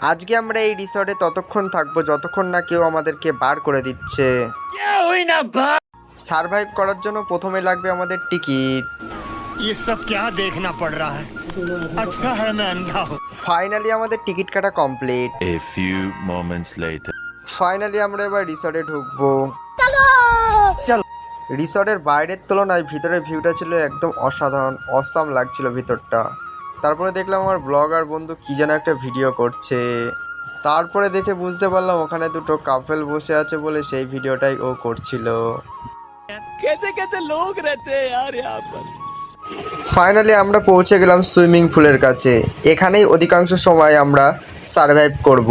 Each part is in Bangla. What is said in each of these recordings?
আজকে আমরা এই রিসর্টে ততক্ষণ থাকব যতক্ষণ না কেউ আমাদেরকে বার করে দিচ্ছে। সারভাইভ করার জন্য প্রথমে লাগবে আমাদের টিকিট। ফাইনালি আমাদের টিকিট কাটা complete A few moments later. Finally আমরা এবার রিসর্টে ঢুকবো। চলো! রিসর্টের বাইরের তুলনায় ভিতরের ভিউটা ছিল একদম অসাধারণ অসাম লাগছিল ভিতরটা। তারপরে দেখলাম আমার ব্লগার বন্ধু কী যেন একটা ভিডিও করছে। তারপরে দেখে বুঝতে পারলাম ওখানে দুটো কাপেল বসে আছে বলে সেই ভিডিওটাই ও করছিল। ফাইনালি আমরা পৌঁছে গেলাম সুইমিং পুলের কাছে। এখানেই অধিকাংশ সময় আমরা সার্ভাইভ করব।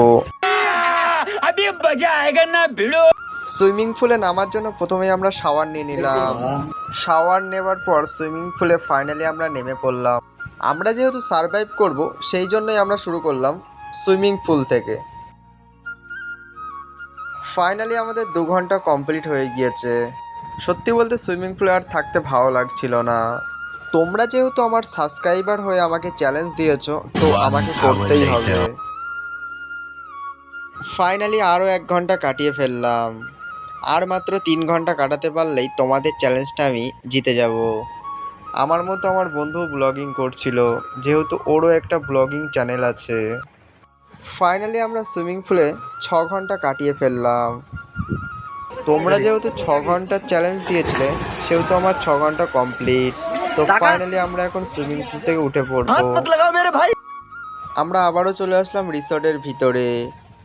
সুইমিং পুলে নামার জন্য প্রথমে আমরা শাওয়ার নিয়ে নিলাম। শাওয়ার নেওয়ার পর সুইমিং পুলে ফাইনালি আমরা নেমে পড়লাম। আমরা যেহেতু সারভাইভ করব সেই জন্যই আমরা শুরু করলাম সুইমিং পুল থেকে। ফাইনালি আমাদের দু ঘণ্টা কমপ্লিট হয়ে গিয়েছে। সত্যি বলতে সুইমিং পুলে আর থাকতে ভালো লাগছিল না। তোমরা যেহেতু আমার সাবস্ক্রাইবার হয়ে আমাকে চ্যালেঞ্জ দিয়েছ তো আমাকে করতেই হবে। ফাইনালি আরও এক ঘণ্টা কাটিয়ে ফেললাম। আর মাত্র তিন ঘণ্টা কাটাতে পারলেই তোমাদের চ্যালেঞ্জটা আমি জিতে যাব। আমার মতো আমার বন্ধু ব্লগিং করছিল যেহেতু ওরও একটা ব্লগিং চ্যানেল আছে। ফাইনালি আমরা সুইমিং পুলে ছ ঘণ্টা কাটিয়ে ফেললাম। তোমরা যেহেতু ছ ঘণ্টার চ্যালেঞ্জ দিয়েছিলে সেহেতু আমার ছ ঘণ্টা কমপ্লিট তো ফাইনালি আমরা এখন সুইমিং পুল থেকে উঠে পড়ব। আমরা আবারও চলে আসলাম রিসর্টের ভিতরে।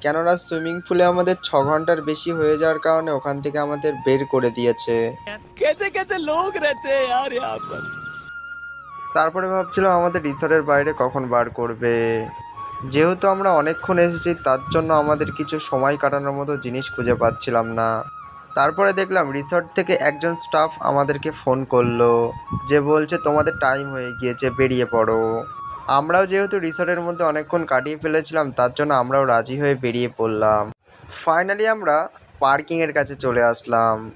কেননা সুইমিং পুলে আমাদের ছ ঘণ্টার বেশি হয়ে যাওয়ার কারণে ওখান থেকে আমাদের বের করে দিয়েছে। তারপরে ভাবছিলাম আমাদের রিসোর্টের বাইরে কখন বার করবে। যেহেতু আমরা অনেকক্ষণ এসেছি তার জন্য আমাদের কিছু সময় কাটানোর মতো জিনিস খুঁজে পাচ্ছিলাম না। তারপরে দেখলাম রিসর্ট থেকে একজন স্টাফ আমাদেরকে ফোন করল যে বলছে তোমাদের টাইম হয়ে গিয়েছে বেরিয়ে পড়ো। আমরাও যেহেতু রিসর্টের মধ্যে অনেকক্ষণ কাটিয়ে ফেলেছিলাম তার জন্য আমরাও রাজি হয়ে বেরিয়ে পড়লাম। ফাইনালি আমরা পার্কিংয়ের কাছে চলে আসলাম।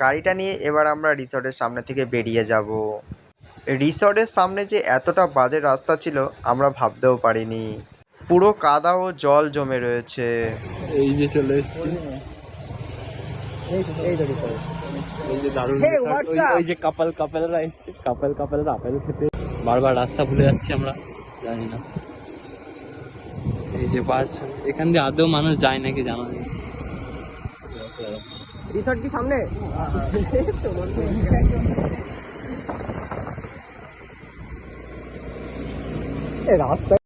গাড়িটা নিয়ে এবার আমরা রিসর্টের সামনে থেকে বেরিয়ে যাব। রিসর্টের সামনে যে এতটা বাজে রাস্তা ছিল আমরা ভাবতেও পারিনি। পুরো কাদা ও জল জমে রয়েছে। এই যে চলে এসেছি। এই যে দারুণ resort, ওই- ওই যে কাপাল কাপালরা এসছে। কাপাল কাপালরা আপেল খেতে। বারবার রাস্তা ভুলে যাচ্ছি আমরা, জানি না। এই যে বাস, এখান দিয়ে আদৌ মানুষ যায় নাকি জানা নেই। রিসর্ট কি সামনে? রাস্তা